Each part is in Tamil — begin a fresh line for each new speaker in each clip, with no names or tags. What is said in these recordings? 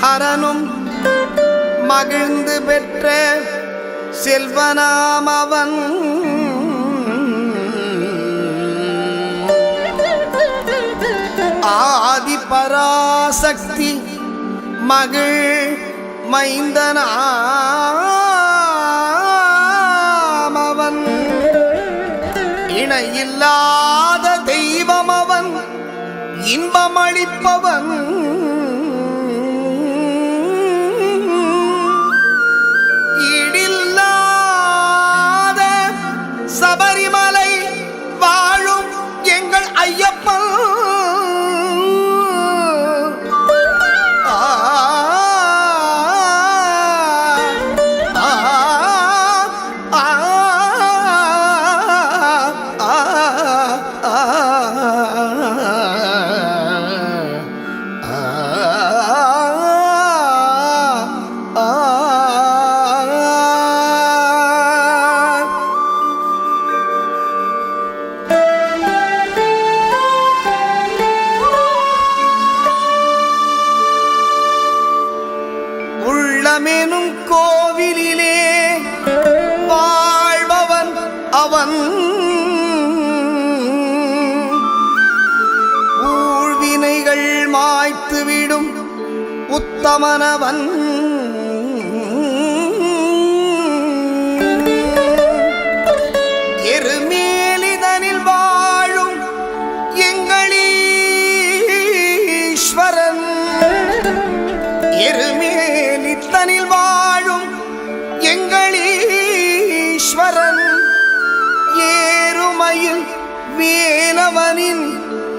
ஹரனும் மகிழ்ந்து பெற்ற செல்வனாம் அவன். ஆதி பராசக்தி மகிழ் மைந்தனாமவன் இணையில்லாத தெய்வமவன் இன்பமளிப்பவன் உத்தமனவன் எருமேலிதனில் வாழும் எங்களீஸ்வரன். எருமேலித்தனில் வாழும் எங்களீஸ்வரன். ஏறுமையில் வேணவனின்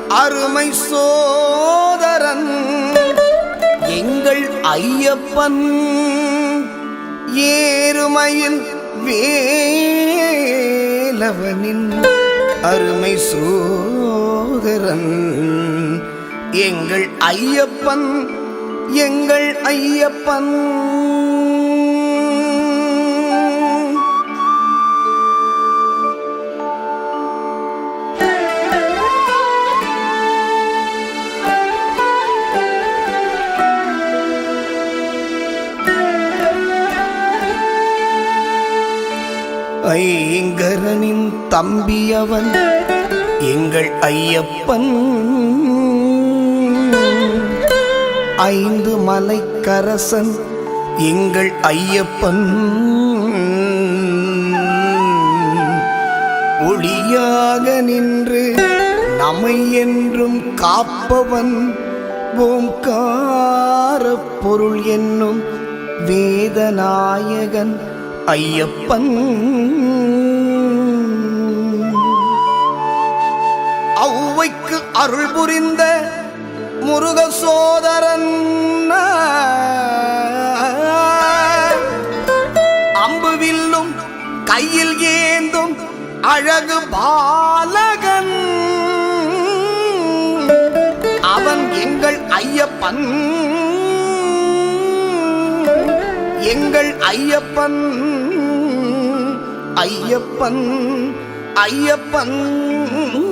அருமை சோதரன். எங்கள் ஐயப்பன் ஏறுமையில் வேலவனின் அருமை சோதரன். எங்கள் ஐயப்பன் எங்கள் ஐயப்பன். தம்பியவன் எங்கள் ஐயப்பன். ஐந்து மலைக்கரசன் எங்கள் ஐயப்பன். ஒளியாக நின்று நம்மை என்றும் காப்பவன். ஓங்கார பொருள் என்னும் வேதநாயகன் ஐயப்பன். அருள் புரிந்த முருக சோதரன். அம்பு வில்லும் கையில் ஏந்தும் அழகு பாலகன். அவன் எங்கள் ஐயப்பன். எங்கள் ஐயப்பன். ஐயப்பன் ஐயப்பன்.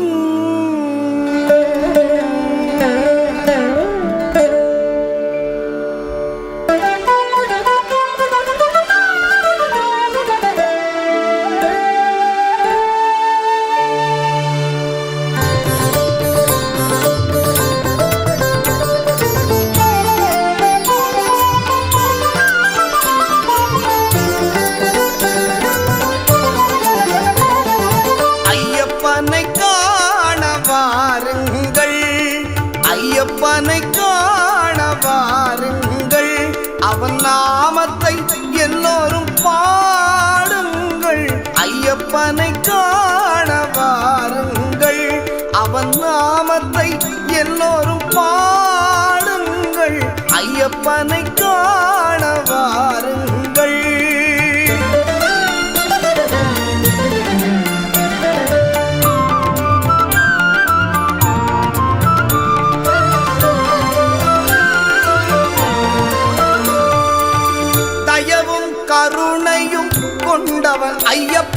அவன் நாமத்தை எல்லோரும் பாடுங்கள். ஐயப்பனை காண வாருங்கள். அவன் நாமத்தை எல்லோரும் பாடுங்கள். ஐயப்பனை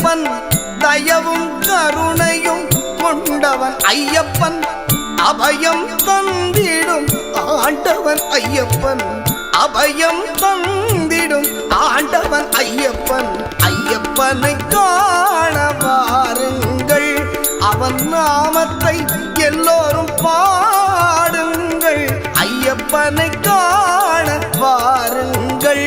ஐயப்பன் தயவும் கருணையும் கொண்டவன் ஐயப்பன் அபயம் தந்திடும். ஆண்டவன் ஐயப்பன் அபயம் தந்திடும். ஆண்டவன் ஐயப்பன் ஐயப்பனை காண வாருங்கள் அவன் நாமத்தை எல்லோரும் பாடுங்கள். ஐயப்பனை காண வாருங்கள்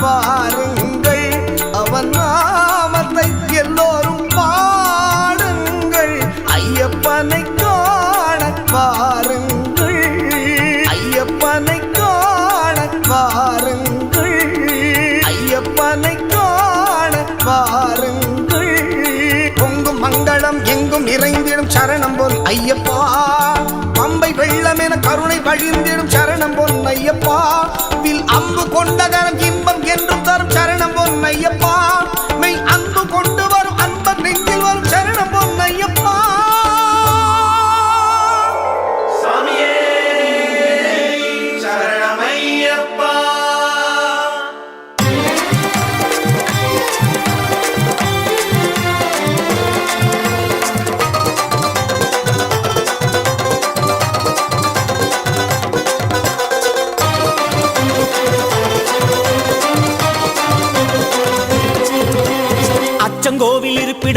பாருங்கள். அவன் நாமத்தை எல்லோரும் பாடுங்கள். ஐயப்பனை காண பாருங்கள். ஐயப்பனை காண பாருங்கள். ஐயப்பனை காண பாருங்கள். பொங்கும் மங்களம் எங்கும் நிறைந்திடும் சரணம் போல் ஐயப்பா. பம்பை வெள்ளம் என கருணை வழிந்திடும் சரணம் பொன் ஐயப்பா. வில் அம்பு கொண்ட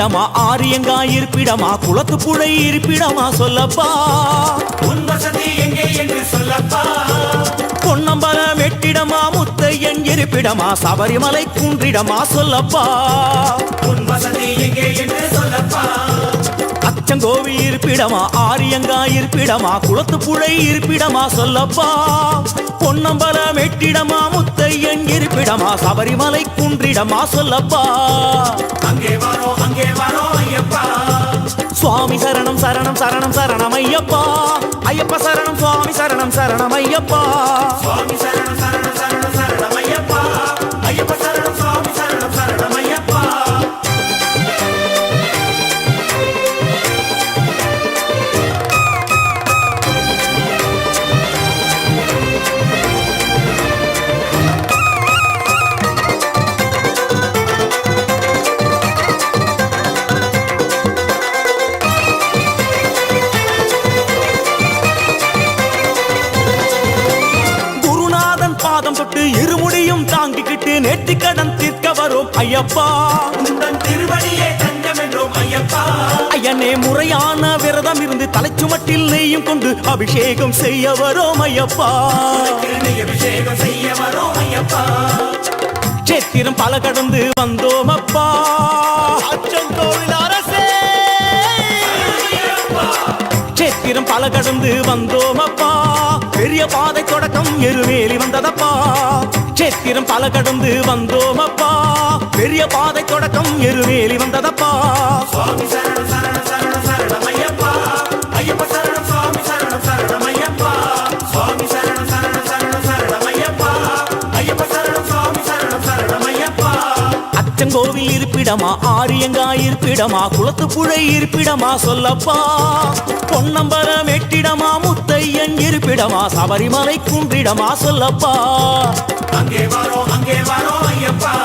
இருப்பிடமா? ஆரியங்கா இருப்பிடமா? குளத்து புழை இருப்பிடமா சொல்லப்பா.
உன் வசதி எங்கே என்று சொல்லப்பா.
பொன்னம்பலம் எட்டிடமா? முத்தையன் இருப்பிடமா? சபரிமலை குன்றிடமா சொல்லப்பா.
உன் வசதி எங்கே என்று சொல்லப்பா.
அச்சங்கோவி இருப்பிடமா ஆரியங்கா இருப்பிடமா குளத்து புழை இருப்பிடமா சொல்லப்பா. பொன்னம்பல மெட்டிடமா முத்தையன் இருப்பிடமா சபரிமலை குன்றிடமா சொல்லப்பா.
அங்கே வரோ அங்கே வரோ ஐயப்பா.
சுவாமி சரணம் சரணம் சரணம் சரணம் ஐயப்பா. ஐயப்ப சரணம் சுவாமி சரணம் சரணம் ஐயப்பா.
சுவாமி சரணம் சரணம் சரணம் சரணம் ஐயப்பா. ஐயப்ப சரணம் சுவாமி ஐயப்பா. திருவடியே ஐயப்பா.
ஐயனே முறையான விரதம் இருந்து தலைச்சுமட்டில் நெய்யும் கொண்டு அபிஷேகம் செய்ய வரும் ஐயப்பா.
அபிஷேகம் செய்ய வரோம் ஐயப்பா.
சேத்திரம் பல கடந்து வந்தோம் அப்பா. அச்சங்கோவில் அரசே. சேத்திரம் பல கடந்து வந்தோம் அப்பா. பெரிய பாதை தொடக்கம் எருமேலி வந்ததப்பா. சேத்திரம் பல கடந்து வந்தோம் அப்பா பெரிய பாதை தொடக்கம் எருமேலி வந்ததப்பா.
சுவாமி சரணம் சரணம் சரணம்.
இருப்பிடமா ஆரியங்கா இருப்பிடமா குளத்து புழை இருப்பிடமா சொல்லப்பா. பொன்னம்பரம் எட்டிடமா முத்தையன் இருப்பிடமா சபரிமலை குன்றிடமா சொல்லப்பா.
அங்கே வரோம் அங்கே வரோம் ஐயப்பா.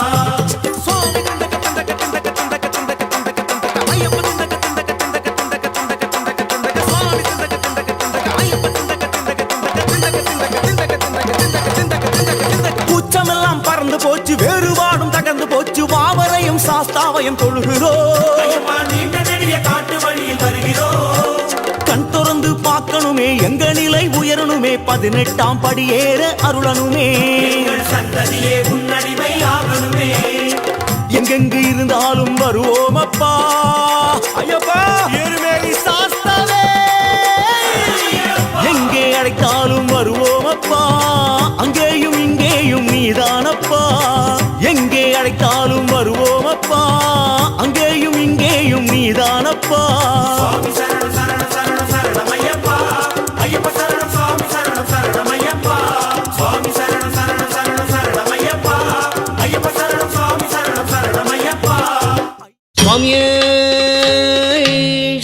சாஸ்தாவையும் தொழுகிறோம்
காட்டு வழியில் வருகிறோம்
கண் திறந்து பார்க்கணுமே எங்க நிலை உயரணுமே பதினெட்டாம் படியேற
எங்கள் சந்ததியே உன்னடிமை
ஐயப்பா.
சுவாமியே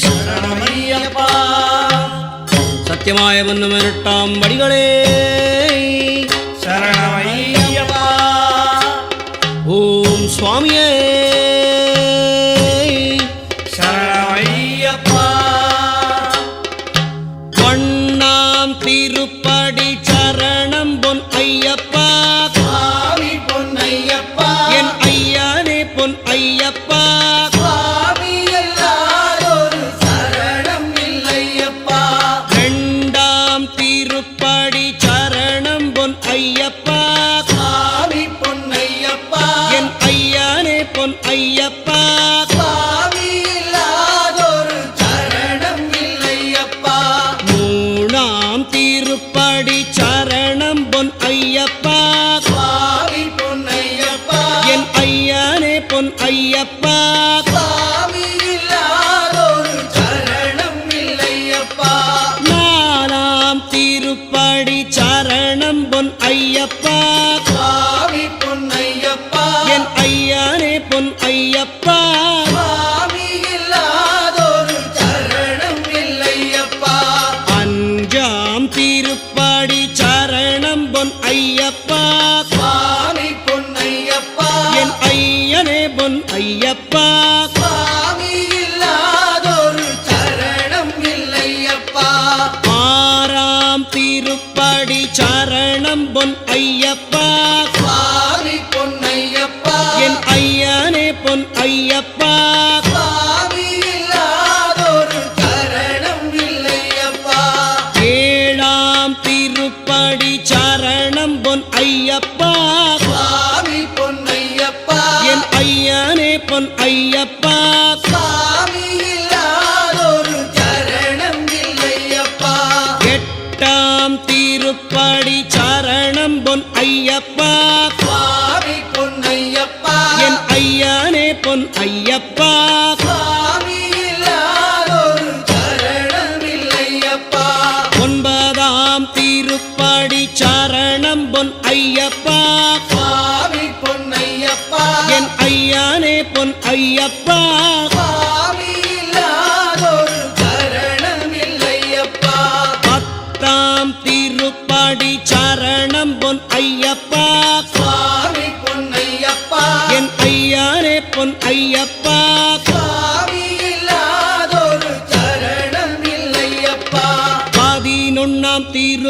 சரணமையப்பா
சத்தியமாய மன்னம் இரட்டாம் வடிகளே.
சரணமையப்பா
ஓம் சுவாமியே.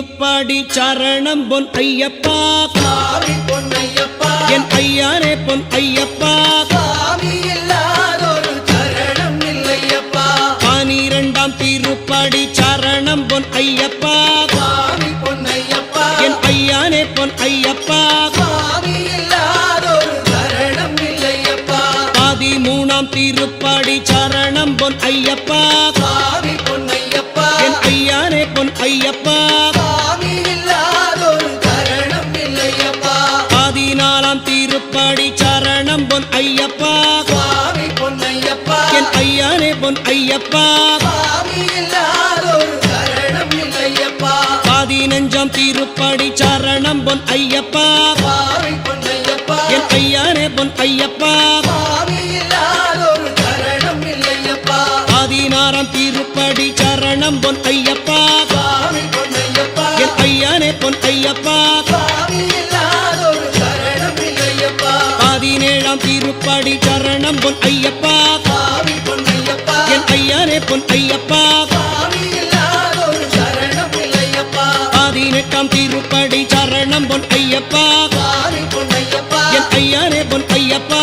முப்பாடி சரணம் பொன் ஐயப்பா. என் ஐயாரே பொன் ஐயப்பா. பனிரெண்டாம் திருப்பாடி சரணம் பொன் ஐயப்பா. என் ஐயானே பொன் ஐயப்பா. பதிமூணாம் திருப்பாடி சரணம் பொன் ஐயப்பா. பொன் ஐயப்பா. என் ஐயானே பொன் ஐயப்பா. ஐயப்பா.
சுவாமி
பொன் ஐயப்பா. என் ஐயானே பொன் ஐயப்பா
பாதி
நெஞ்சம் திருப்படி சரணம் பொன் ஐயப்பா. என் ஐயானே பொன் ஐயப்பா. ஆதினாரம் திருப்படி சரணம் பொன் ஐயப்பா.
அடி சரணம்
பொன் ஐயப்பா. என் ஐயானே பொன் ஐயப்பா. பதினெட்டாம் திருப்படி சரணம் பொன் ஐயப்பா. என் ஐயானே பொன் ஐயப்பா.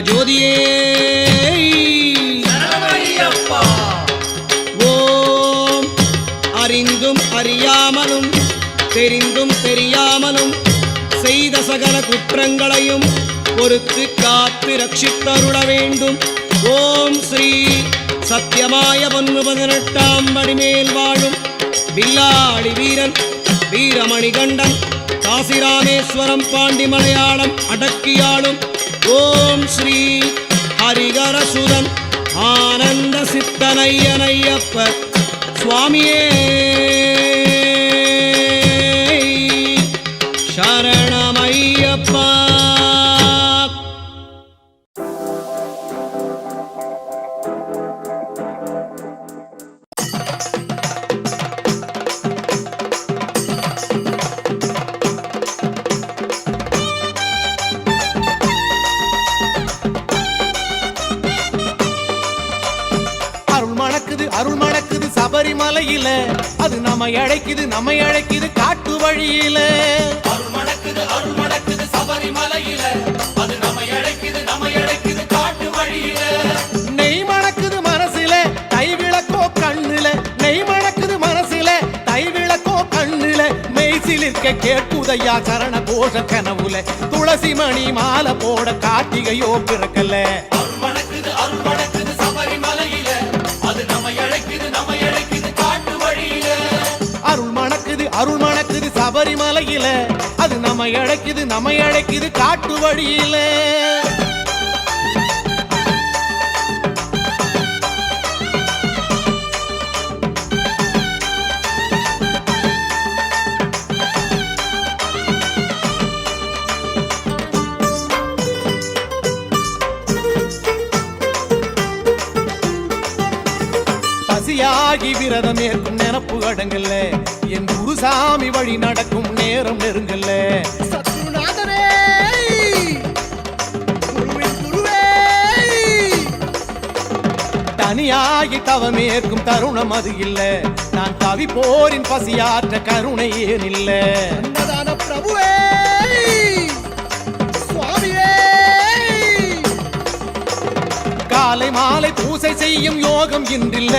ஜோதியே. ஓம். அறிந்தும் அறியாமலும் தெரிந்தும் தெரியாமலும் செய்த சகல குற்றங்களையும் பொறுத்து காத்து ரட்சித்தருள வேண்டும். ஓம் ஸ்ரீ சத்தியமாய பொன்னு பதினெட்டாம் படிமேல் வாழும் வில்லாடி வீரன் வீரமணிகண்டன் காசிராமேஸ்வரம் பாண்டி மலையாளம் அடக்கியாளும் ஓம் ஸ்ரீ ஹரிகரசுதன் ஆனந்த சித்தனையனையப்ப சுவாமியே.
நம்ம அழைக்குது நம்ம அழைக்குது காட்டு வழியில.
அருள் மணக்குது அருள் மணக்குது சபரிமலையில. அது நம்ம அழைக்குது நம்ம அழைக்குது காட்டு வழியில.
நெய் மணக்குது மனசுல தை விளக்கோ கண்ணுல. நெய் மணக்குது மனசுல தை விளக்கோ கண்ணுல. மெய்சிலிருக்க கேட்குதையா சரண கோஷ கனவுல. துளசி மணி மாலை போட கார்த்திகையோ பிறக்கல.
சபரிமலையில. அது நம்ம அழைக்குது நம்ம அழைக்குது காட்டு வழியில.
பசியாகி விரதம் ஏற்கும் நினப்பு அடங்கல்ல. குருசாமி வழி நடக்கும் நேரம் நெருங்கல்ல
குருவே
தனியாகி தவமேற்கும் தருணம் அது இல்ல. நான் தவி போரின் பசியாற்ற கருணை ஏன் இல்ல?
அன்னதான பிரபுவே! சுவாமியே!
காலை மாலை பூசை செய்யும் யோகம் இன்றில்ல.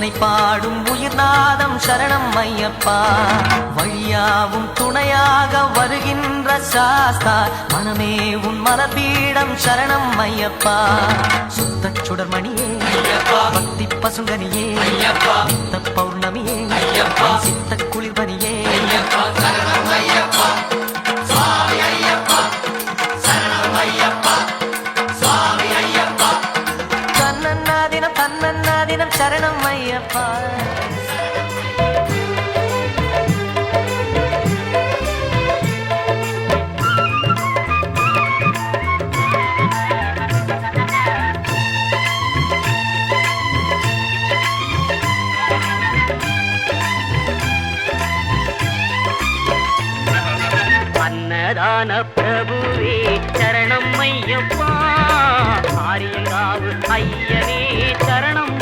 உனை பாடும் உயிர்நாதம் சரணம் ஐயப்பா. வழியாவும் துணையாக வருகின்ற சாஸ்தா. மனமே உன் மலபீடம் சரணம் ஐயப்பா. சுத்த சுடர்மணியே பக்தி பசுங்கனியே பௌர்ணமியே சித்த அன்னதான பிரபுவே சரணம் ஐயப்பா. ஆரியங்காவு ஐயனே சரணம்